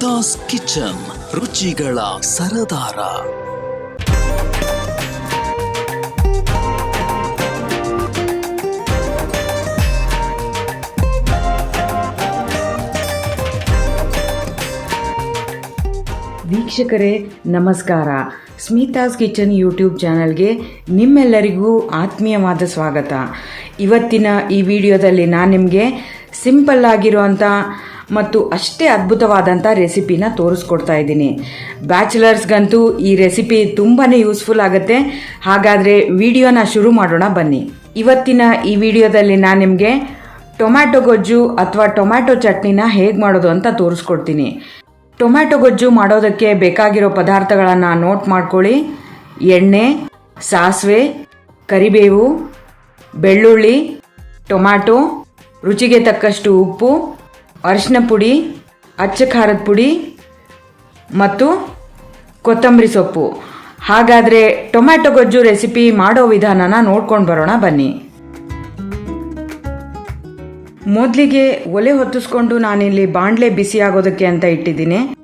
Smitha's kitchen, ರುಚಿಗಳ ಸರದಾರ. ವೀಕ್ಷಕರೇ, ನಮಸ್ಕಾರ. Smitha's kitchen YouTube ಚಾನಲ್ಗೆ ನಿಮ್ಮೆಲ್ಲರಿಗೂ ಆತ್ಮೀಯವಾದ ಸ್ವಾಗತ. ಇವತ್ತಿನ ಈ ವಿಡಿಯೋದಲ್ಲಿ ನಾನು ನಿಮಗೆ ಸಿಂಪಲ್ ಆಗಿರುವಂಥ ಮತ್ತು ಅಷ್ಟೇ ಅದ್ಭುತವಾದಂಥ ರೆಸಿಪಿನ ತೋರಿಸ್ಕೊಡ್ತಾ ಇದ್ದೀನಿ. ಬ್ಯಾಚುಲರ್ಸ್ಗಂತೂ ಈ ರೆಸಿಪಿ ತುಂಬಾ ಯೂಸ್ಫುಲ್ ಆಗುತ್ತೆ. ಹಾಗಾದರೆ ವಿಡಿಯೋನ ಶುರು ಮಾಡೋಣ ಬನ್ನಿ. ಇವತ್ತಿನ ಈ ವಿಡಿಯೋದಲ್ಲಿ ನಾನು ನಿಮಗೆ ಟೊಮ್ಯಾಟೊ ಗೊಜ್ಜು ಅಥವಾ ಟೊಮ್ಯಾಟೊ ಚಟ್ನಿನ ಹೇಗೆ ಮಾಡೋದು ಅಂತ ತೋರಿಸ್ಕೊಡ್ತೀನಿ. ಟೊಮ್ಯಾಟೊ ಗೊಜ್ಜು ಮಾಡೋದಕ್ಕೆ ಬೇಕಾಗಿರೋ ಪದಾರ್ಥಗಳನ್ನು ನೋಟ್ ಮಾಡ್ಕೊಳ್ಳಿ. ಎಣ್ಣೆ, ಸಾಸಿವೆ, ಕರಿಬೇವು, ಬೆಳ್ಳುಳ್ಳಿ, ಟೊಮ್ಯಾಟೊ, ರುಚಿಗೆ ತಕ್ಕಷ್ಟು ಉಪ್ಪು ಅರಿಶಿನ ಪುಡಿ, ಅಚ್ಚ ಖಾರದ ಪುಡಿ ಮತ್ತು ಕೊತ್ತಂಬರಿ ಸೊಪ್ಪು. ಹಾಗಾದರೆ ಟೊಮ್ಯಾಟೊ ಗೊಜ್ಜು ರೆಸಿಪಿ ಮಾಡೋ ವಿಧಾನನ ನೋಡ್ಕೊಂಡು ಬರೋಣ ಬನ್ನಿ. ಮೊದಲಿಗೆ ಒಲೆ ಹೊತ್ತಿಸ್ಕೊಂಡು ನಾನಿಲ್ಲಿ ಬಾಣಲೆ ಬಿಸಿ ಆಗೋದಕ್ಕೆ ಅಂತ ಇಟ್ಟಿದ್ದೀನಿ.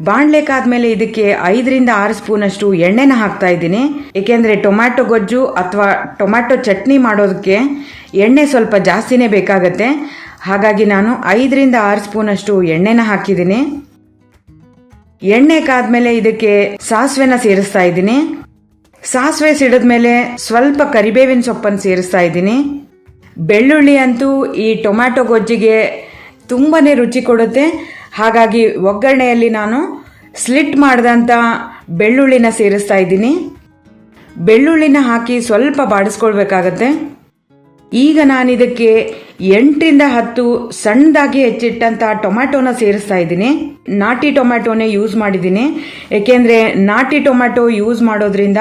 ಬಾಣಲೆ ಕಾದ್ಮೇಲೆ ಇದಕ್ಕೆ ಐದರಿಂದ ಆರು ಸ್ಪೂನಷ್ಟು ಎಣ್ಣೆನ ಹಾಕ್ತಾ ಇದ್ದೀನಿ. ಏಕೆಂದರೆ ಟೊಮ್ಯಾಟೊ ಗೊಜ್ಜು ಅಥವಾ ಟೊಮ್ಯಾಟೊ ಚಟ್ನಿ ಮಾಡೋದಕ್ಕೆ ಎಣ್ಣೆ ಸ್ವಲ್ಪ ಜಾಸ್ತಿನೇ ಬೇಕಾಗತ್ತೆ. ಹಾಗಾಗಿ ನಾನು ಐದರಿಂದ ಆರು ಸ್ಪೂನಷ್ಟು ಎಣ್ಣೆನ ಹಾಕಿದ್ದೀನಿ. ಎಣ್ಣೆ ಕಾದ್ಮೇಲೆ ಇದಕ್ಕೆ ಸಾಸಿವೆನ ಸೇರಿಸ್ತಾ ಇದ್ದೀನಿ. ಸಾಸಿವೆ ಸಿಡಿದ್ಮೇಲೆ ಸ್ವಲ್ಪ ಕರಿಬೇವಿನ ಸೊಪ್ಪನ್ನು ಸೇರಿಸ್ತಾ ಇದ್ದೀನಿ. ಬೆಳ್ಳುಳ್ಳಿ ಅಂತೂ ಈ ಟೊಮ್ಯಾಟೊ ಗೊಜ್ಜಿಗೆ ತುಂಬಾ ರುಚಿ ಕೊಡುತ್ತೆ. ಹಾಗಾಗಿ ಒಗ್ಗರಣೆಯಲ್ಲಿ ನಾನು ಸ್ಲಿಟ್ ಮಾಡಿದಂಥ ಬೆಳ್ಳುಳ್ಳಿನ ಸೇರಿಸ್ತಾ ಇದ್ದೀನಿ. ಬೆಳ್ಳುಳ್ಳಿನ ಹಾಕಿ ಸ್ವಲ್ಪ ಬಾಡಿಸ್ಕೊಳ್ಬೇಕಾಗತ್ತೆ. ಈಗ ನಾನು ಇದಕ್ಕೆ ಎಂಟರಿಂದ ಹತ್ತು ಸಣ್ಣದಾಗಿ ಹೆಚ್ಚಿಟ್ಟಂತ ಟೊಮ್ಯಾಟೋನ ಸೇರಿಸ್ತಾ ಇದ್ದೀನಿ. ನಾಟಿ ಟೊಮ್ಯಾಟೊನೇ ಯೂಸ್ ಮಾಡಿದ್ದೀನಿ. ಏಕೆಂದರೆ ನಾಟಿ ಟೊಮ್ಯಾಟೊ ಯೂಸ್ ಮಾಡೋದ್ರಿಂದ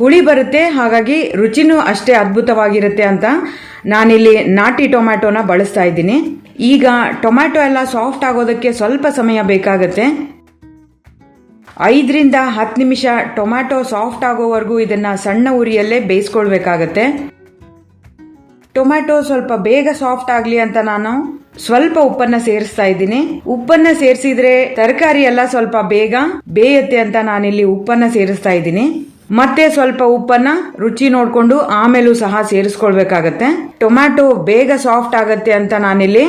ಹುಳಿ ಬರುತ್ತೆ, ಹಾಗಾಗಿ ರುಚಿನೂ ಅಷ್ಟೇ ಅದ್ಭುತವಾಗಿರುತ್ತೆ ಅಂತ ನಾನಿಲ್ಲಿ ನಾಟಿ ಟೊಮ್ಯಾಟೊನ ಬಳಸ್ತಾ ಇದ್ದೀನಿ. ಈಗ ಟೊಮ್ಯಾಟೊ ಎಲ್ಲ ಸಾಫ್ಟ್ ಆಗೋದಕ್ಕೆ ಸ್ವಲ್ಪ ಸಮಯ ಬೇಕಾಗತ್ತೆ. ಐದರಿಂದ ಹತ್ತು ನಿಮಿಷ ಟೊಮ್ಯಾಟೊ ಸಾಫ್ಟ್ ಆಗೋವರೆಗೂ ಇದನ್ನ ಸಣ್ಣ ಉರಿಯಲ್ಲೇ ಬೇಯಿಸ್ಕೊಳ್ಬೇಕಾಗತ್ತೆ. ಟೊಮ್ಯಾಟೊ ಸ್ವಲ್ಪ ಬೇಗ ಸಾಫ್ಟ್ ಆಗಲಿ ಅಂತ ನಾನು ಸ್ವಲ್ಪ ಉಪ್ಪನ್ನ ಸೇರಿಸ್ತಾ ಇದ್ದೀನಿ. ಉಪ್ಪನ್ನ ಸೇರಿಸಿದ್ರೆ ತರಕಾರಿ ಎಲ್ಲ ಸ್ವಲ್ಪ ಬೇಗ ಬೇಯತ್ತೆ ಅಂತ ನಾನಿಲ್ಲಿ ಉಪ್ಪನ್ನ ಸೇರಿಸ್ತಾ ಇದ್ದೀನಿ. ಮತ್ತೆ ಸ್ವಲ್ಪ ಉಪ್ಪನ್ನ ರುಚಿ ನೋಡ್ಕೊಂಡು ಆಮೇಲೂ ಸಹ ಸೇರಿಸ್ಕೊಳ್ಬೇಕಾಗತ್ತೆ. ಟೊಮ್ಯಾಟೊ ಬೇಗ ಸಾಫ್ಟ್ ಆಗತ್ತೆ ಅಂತ ನಾನಿಲ್ಲಿ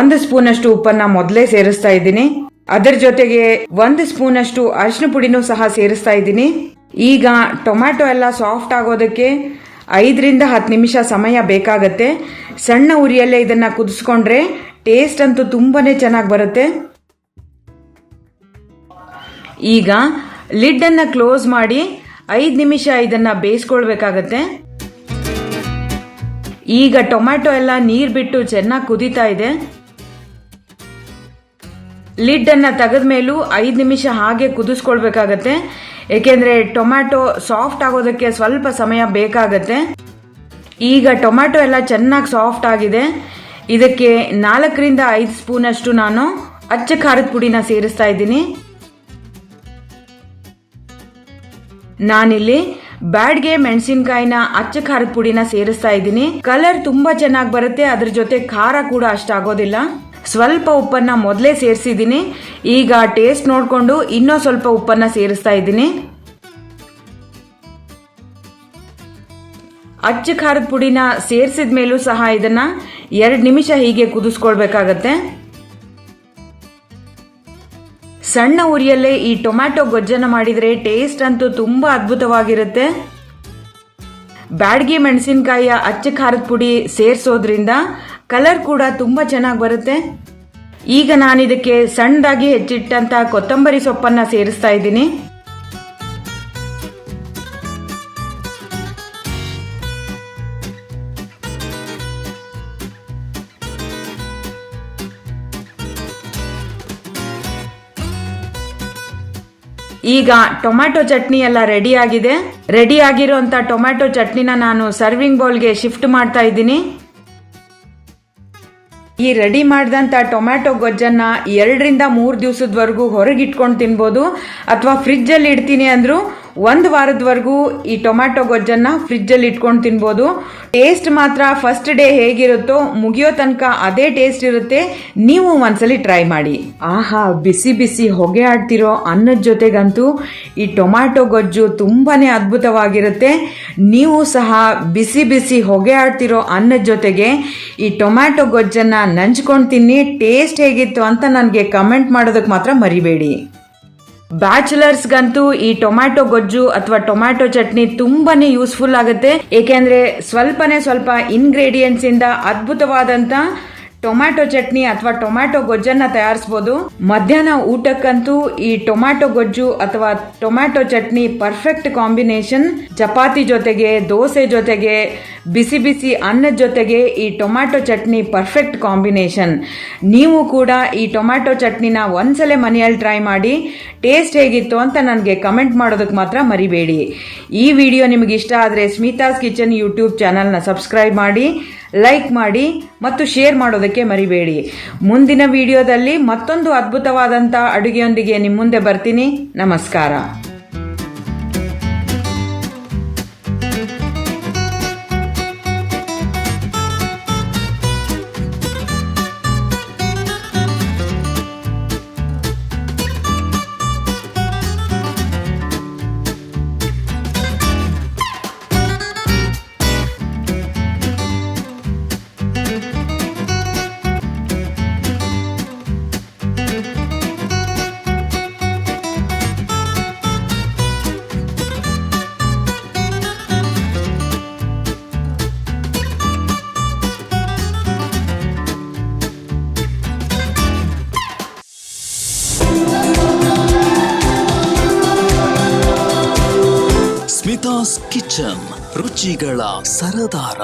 ಒಂದು ಸ್ಪೂನ್ ಅಷ್ಟು ಉಪ್ಪನ್ನ ಮೊದಲೇ ಸೇರಿಸ್ತಾ ಇದ್ದೀನಿ. ಅದರ ಜೊತೆಗೆ ಒಂದು ಸ್ಪೂನ್ ಅಷ್ಟು ಅರಿಶಿನ ಪುಡಿನೂ ಸಹ ಸೇರಿಸ್ತಾ ಇದ್ದೀನಿ. ಈಗ ಟೊಮ್ಯಾಟೊ ಎಲ್ಲ ಸಾಫ್ಟ್ ಆಗೋದಕ್ಕೆ ಐದರಿಂದ ಹತ್ತು ನಿಮಿಷ ಸಮಯ ಬೇಕಾಗತ್ತೆ. ಸಣ್ಣ ಉರಿಯಲ್ಲೇ ಇದನ್ನು ಕುದಿಸ್ಕೊಂಡ್ರೆ ಟೇಸ್ಟ್ ಅಂತೂ ತುಂಬಾ ಚೆನ್ನಾಗಿ ಬರುತ್ತೆ. ಈಗ ಲಿಡ್ಡನ್ನು ಕ್ಲೋಸ್ ಮಾಡಿ ಐದು ನಿಮಿಷ ಇದನ್ನು ಬೇಯಿಸ್ಕೊಳ್ಬೇಕಾಗತ್ತೆ. ಈಗ ಟೊಮ್ಯಾಟೊ ಎಲ್ಲ ನೀರು ಬಿಟ್ಟು ಚೆನ್ನಾಗಿ ಕುದೀತಾ ಇದೆ. ಲಿಡ್ಡನ್ನು ತೆಗೆದ ಮೇಲೂ ಐದು ನಿಮಿಷ ಹಾಗೆ ಕುದಿಸ್ಕೊಳ್ಬೇಕಾಗತ್ತೆ. ಏಕೆಂದ್ರೆ ಟೊಮ್ಯಾಟೊ ಸಾಫ್ಟ್ ಆಗೋದಕ್ಕೆ ಸ್ವಲ್ಪ ಸಮಯ ಬೇಕಾಗತ್ತೆ. ಈಗ ಟೊಮ್ಯಾಟೊ ಎಲ್ಲ ಚೆನ್ನಾಗಿ ಸಾಫ್ಟ್ ಆಗಿದೆ. ಇದಕ್ಕೆ ನಾಲ್ಕರಿಂದ ಐದು ಸ್ಪೂನ್ ಅಷ್ಟು ನಾನು ಅಚ್ಚ ಖಾರದ ಪುಡಿನ ಸೇರಿಸ್ತಾ ಇದ್ದೀನಿ. ನಾನಿಲ್ಲಿ ಬ್ಯಾಡ್ಗೆ ಮೆಣಸಿನಕಾಯಿನ ಅಚ್ಚ ಖಾರದ ಪುಡಿನ ಸೇರಿಸ್ತಾ ಇದ್ದೀನಿ. ಕಲರ್ ತುಂಬಾ ಚೆನ್ನಾಗಿ ಬರುತ್ತೆ, ಅದ್ರ ಜೊತೆ ಖಾರ ಕೂಡ ಅಷ್ಟಾಗೋದಿಲ್ಲ ಸ್ವಲ್ಪ ಉಪ್ಪನ್ನ ಮೊದಲೇ ಸೇರಿಸಿದ್ದೀನಿ. ಈಗ ಟೇಸ್ಟ್ ನೋಡಿಕೊಂಡು ಇನ್ನೂ ಸ್ವಲ್ಪ ಉಪ್ಪನ್ನ ಸೇರಿಸ್ತಾ ಇದ್ದೀನಿ. ಅಚ್ಚ ಖಾರದ ಪುಡಿನ ಸೇರಿಸಿದ ಮೇಲೂ ಸಹ ಇದನ್ನ ಎರಡು ನಿಮಿಷ ಹೀಗೆ ಕುದಿಸ್ಕೊಳ್ಬೇಕಾಗತ್ತೆ. ಸಣ್ಣ ಉರಿಯಲ್ಲೇ ಈ ಟೊಮ್ಯಾಟೊ ಗೊಜ್ಜನ್ನು ಮಾಡಿದರೆ ಟೇಸ್ಟ್ ಅಂತೂ ತುಂಬ ಅದ್ಭುತವಾಗಿರುತ್ತೆ. ಬ್ಯಾಡ್ಗಿ ಮೆಣಸಿನಕಾಯಿಯ ಅಚ್ಚ ಖಾರದ ಪುಡಿ ಸೇರಿಸೋದ್ರಿಂದ ಕಲರ್ ಕೂಡ ತುಂಬ ಚೆನ್ನಾಗಿ ಬರುತ್ತೆ. ಈಗ ನಾನು ಇದಕ್ಕೆ ಸಣ್ಣದಾಗಿ ಹೆಚ್ಚಿಟ್ಟಂತ ಕೊತ್ತಂಬರಿ ಸೊಪ್ಪನ್ನ ಸೇರಿಸ್ತಾ ಇದ್ದೀನಿ. ಈಗ ಟೊಮ್ಯಾಟೊ ಚಟ್ನಿ ಎಲ್ಲ ರೆಡಿ ಆಗಿದೆ. ರೆಡಿ ಆಗಿರುವಂತ ಟೊಮ್ಯಾಟೊ ಚಟ್ನಿನ ನಾನು ಸರ್ವಿಂಗ್ ಬೌಲ್ಗೆ ಶಿಫ್ಟ್ ಮಾಡ್ತಾ ಇದ್ದೀನಿ. ಈ ರೆಡಿ ಮಾಡಿದಂಥ ಟೊಮ್ಯಾಟೊ ಗೊಜ್ಜನ್ನ ಎರಡರಿಂದ ಮೂರು ದಿವಸದವರೆಗೂ ಹೊರಗಿಟ್ಕೊಂಡು ತಿನ್ಬೋದು ಅಥವಾ ಫ್ರಿಜ್ಜಲ್ಲಿ ಇಡ್ತೀನಿ ಅಂದರೂ ಒಂದು ವಾರದವರೆಗೂ ಈ ಟೊಮ್ಯಾಟೊ ಗೊಜ್ಜನ್ನ ಫ್ರಿಜ್ಜಲ್ಲಿ ಇಟ್ಕೊಂಡು ತಿನ್ಬೋದು. ಟೇಸ್ಟ್ ಮಾತ್ರ ಫಸ್ಟ್ ಡೇ ಹೇಗಿರುತ್ತೋ ಮುಗಿಯೋ ತನಕ ಅದೇ ಟೇಸ್ಟ್ ಇರುತ್ತೆ. ನೀವು ಒಂದ್ಸಲಿ ಟ್ರೈ ಮಾಡಿ. ಆಹಾ, ಬಿಸಿ ಬಿಸಿ ಹೊಗೆ ಆಡ್ತಿರೋ ಅನ್ನದ ಜೊತೆಗಂತೂ ಈ ಟೊಮ್ಯಾಟೊ ಗೊಜ್ಜು ತುಂಬಾನೇ ಅದ್ಭುತವಾಗಿರುತ್ತೆ. ನೀವು ಸಹ ಬಿಸಿ ಬಿಸಿ ಹೊಗೆ ಆಡ್ತಿರೋ ಅನ್ನದ ಜೊತೆಗೆ ಈ ಟೊಮ್ಯಾಟೊ ಗೊಜ್ಜನ್ನ ನಂಚ್ಕೊಂಡು ತಿನ್ನಿ. ಟೇಸ್ಟ್ ಹೇಗಿತ್ತು ಅಂತ ನನಗೆ ಕಮೆಂಟ್ ಮಾಡೋದಕ್ಕೆ ಮಾತ್ರ ಮರಿಬೇಡಿ. ಬ್ಯಾಚುಲರ್ಸ್ಗಂತೂ ಈ ಟೊಮ್ಯಾಟೊ ಗೊಜ್ಜು ಅಥವಾ ಟೊಮ್ಯಾಟೊ ಚಟ್ನಿ ತುಂಬಾನೇ ಯೂಸ್ಫುಲ್ ಆಗುತ್ತೆ. ಏಕೆಂದ್ರೆ ಸ್ವಲ್ಪನೇ ಸ್ವಲ್ಪ ಇಂಗ್ರೀಡಿಯೆಂಟ್ಸ್ ಇಂದ ಅದ್ಭುತವಾದಂತ ಟೊಮ್ಯಾಟೊ ಚಟ್ನಿ ಅಥವಾ ಟೊಮ್ಯಾಟೊ ಗೊಜ್ಜನ್ನ ತಯಾರಿಸ್ಬೋದು. ಮಧ್ಯಾಹ್ನ ಊಟಕ್ಕಂತೂ ಈ ಟೊಮ್ಯಾಟೊ ಗೊಜ್ಜು ಅಥವಾ tomato chutney perfect combination chapati ಜೊತೆಗೆ, ದೋಸೆ ಜೊತೆಗೆ, ಬಿಸಿ ಬಿಸಿ ಅನ್ನದ ಜೊತೆಗೆ ಈ ಟೊಮ್ಯಾಟೊ ಚಟ್ನಿ ಪರ್ಫೆಕ್ಟ್ ಕಾಂಬಿನೇಷನ್ ನೀವು ಕೂಡ ಈ ಟೊಮ್ಯಾಟೊ ಚಟ್ನಿನ ಒಂದ್ಸಲ ಮನೆಯಲ್ಲಿ ಟ್ರೈ ಮಾಡಿ ಟೇಸ್ಟ್ ಹೇಗಿತ್ತು ಅಂತ ನನಗೆ ಕಮೆಂಟ್ ಮಾಡೋದಕ್ಕೆ ಮಾತ್ರ ಮರಿಬೇಡಿ. ಈ ವಿಡಿಯೋ ನಿಮಗೆ ಇಷ್ಟ ಆದರೆ ಸ್ಮಿತಾಸ್ ಕಿಚನ್ ಯೂಟ್ಯೂಬ್ ಚಾನಲ್ನ ಸಬ್ಸ್ಕ್ರೈಬ್ ಮಾಡಿ. ಲೈಕ್ ಮಾಡಿ ಮತ್ತು ಶೇರ್ ಮಾಡೋದಕ್ಕೆ ಮರಿಬೇಡಿ. ಮುಂದಿನ ವಿಡಿಯೋದಲ್ಲಿ ಮತ್ತೊಂದು ಅದ್ಭುತವಾದಂಥ ಅಡುಗೆಯೊಂದಿಗೆ ನಿಮ್ಮ ಮುಂದೆ ಬರ್ತೀನಿ. ನಮಸ್ಕಾರ. ಸ್ಮಿತಾಸ್ ಕಿಚನ್ ರುಚಿಗಳ ಸರದಾರ